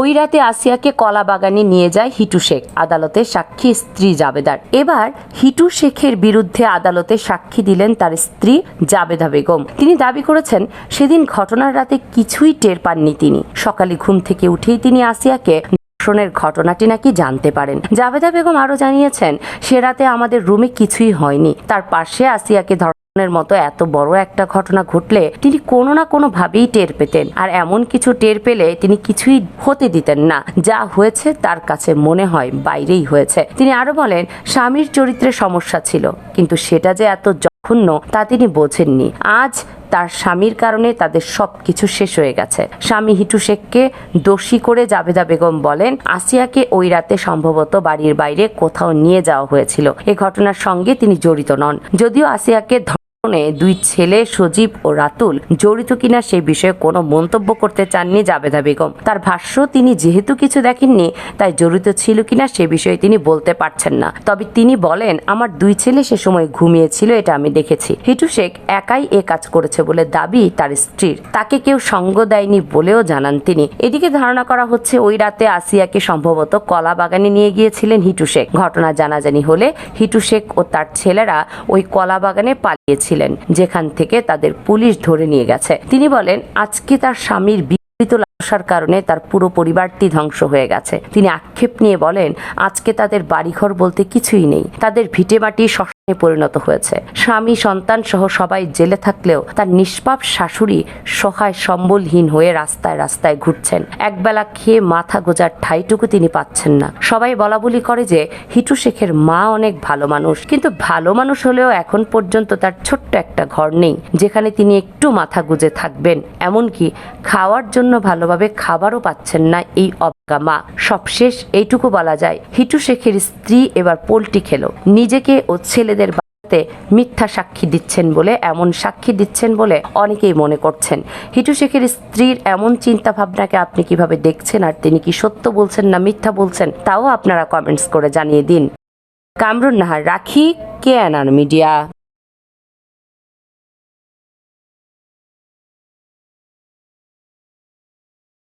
ওই রাতে আসিয়াকে কলা বাগানে নিয়ে যায় হিটু শেখ, আদালতে সাক্ষী স্ত্রী জাবেদার। এবার হিটু শেখের বিরুদ্ধে আদালতে সাক্ষী দিলেন তার স্ত্রী জাবেদা বেগম। তিনি দাবি করেছেন, সেদিন ঘটনার রাতে কিছুই টের পাননি তিনি। সকালে ঘুম থেকে উঠেই তিনি আসিয়াকে ধর্ষণের ঘটনাটি নাকি জানতে পারেন। জাবেদা বেগম আরও জানিয়েছেন, সে রাতে আমাদের রুমে কিছুই হয়নি। তার পাশে আসিয়াকে ধর্ষণের মতো এত বড় একটা ঘটনা ঘটলে তিনি কোনো না কোনো ভাবেই টের পেতেন। আর এমন কিছু টের পেলে তিনি কিছুই হতে দিতেন না। যা হয়েছে তার কাছে মনে হয় বাইরেই হয়েছে। তিনি আরও বলেন, স্বামীর চরিত্রে সমস্যা ছিল, কিন্তু সেটা যে এত জঘন্য তা তিনি বোঝেননি। আজ তার স্বামীর কারণে তাদের সব কিছু শেষ হয়ে গেছে। স্বামী হিটু শেখকে দোষী করে জাবেদা বেগম বলেন, আসিয়াকে ওই রাতে সম্ভবত বাড়ির বাইরে কোথাও নিয়ে যাওয়া হয়েছিল। এ ঘটনার সঙ্গে তিনি জড়িত নন। যদিও আসিয়াকে ধর্ষণে দুই ছেলে সজীব ও রাতুল জড়িত কিনা সে বিষয়ে কোনো মন্তব্য করতে চাননি জাবেদা বেগম। তার ভাষ্য, তিনি যেহেতু কিছু দেখেননি, তাই জড়িত ছিল কিনা সে বিষয়ে তিনি বলতে পারছেন না। তবে তিনি বলেন, আমার দুই ছেলে সে সময় ঘুমিয়েছিল, এটা আমি দেখেছি। হিটু শেখ একাই এ কাজ করেছে বলে দাবি তার স্ত্রীর। তাকে কেউ সঙ্গ দেয়নি বলেও জানান তিনি। এদিকে ধারণা করা হচ্ছে, ওই রাতে আসিয়াকে সম্ভবত কলা বাগানে নিয়ে গিয়েছিলেন হিটু শেখ। ঘটনা জানাজানি হলে হিটু শেখ ও তার ছেলেরা ওই কলা বাগানে পালিয়েছিলেন যেখান থেকে তাদের পুলিশ ধরে নিয়ে গেছে। তিনি বলেন আজকে তার স্বামীর বিপরীত লালসার কারণে তার পুরো পরিবারটি ধ্বংস হয়ে গেছে। তিনি আক্ষেপ নিয়ে বলেন, আজকে তাদের বাড়িঘর বলতে কিছুই নেই। তাদের ভিটেমাটি শ্মশানে পরিণত হয়েছে। স্বামী, সন্তান সহ সবাই জেলে থাকলেও তার নিষ্পাপ শাশুড়ি সহায় সম্বলহীন হয়ে রাস্তায় রাস্তায় ঘুরছেন। একবেলা খেয়ে মাথা গোজার ঠাইটুকু তিনি পাচ্ছেন না। সবাই বলা বলি করে যে, হিটু শেখের মা অনেক ভালো মানুষ। কিন্তু ভালো মানুষ হলেও এখন পর্যন্ত তার ছোট্ট একটা ঘর নেই, যেখানে তিনি একটু মাথা গুজে থাকবেন। এমনকি খাওয়ার জন্য ভালোভাবে খাবারও পাচ্ছেন না এই অবজ্ঞা মা। সবশেষ এইটুকু বলা যায়, হিটু শেখের স্ত্রী এবার পোলটি খেলো। নিজেকে ও ছেলেদের বাড়িতে মিথ্যা সাক্ষী দিচ্ছেন বলে, এমন সাক্ষী দিচ্ছেন বলে অনেকেই মনে করছেন। হিটু শেখের স্ত্রীর এমন চিন্তা ভাবনাকে আপনি কীভাবে দেখছেন আর তিনি কি সত্য বলছেন না মিথ্যা বলছেন, তাও আপনারা কমেন্টস করে জানিয়ে দিন। কামরুন নাহার, রাখি, কে মিডিয়া।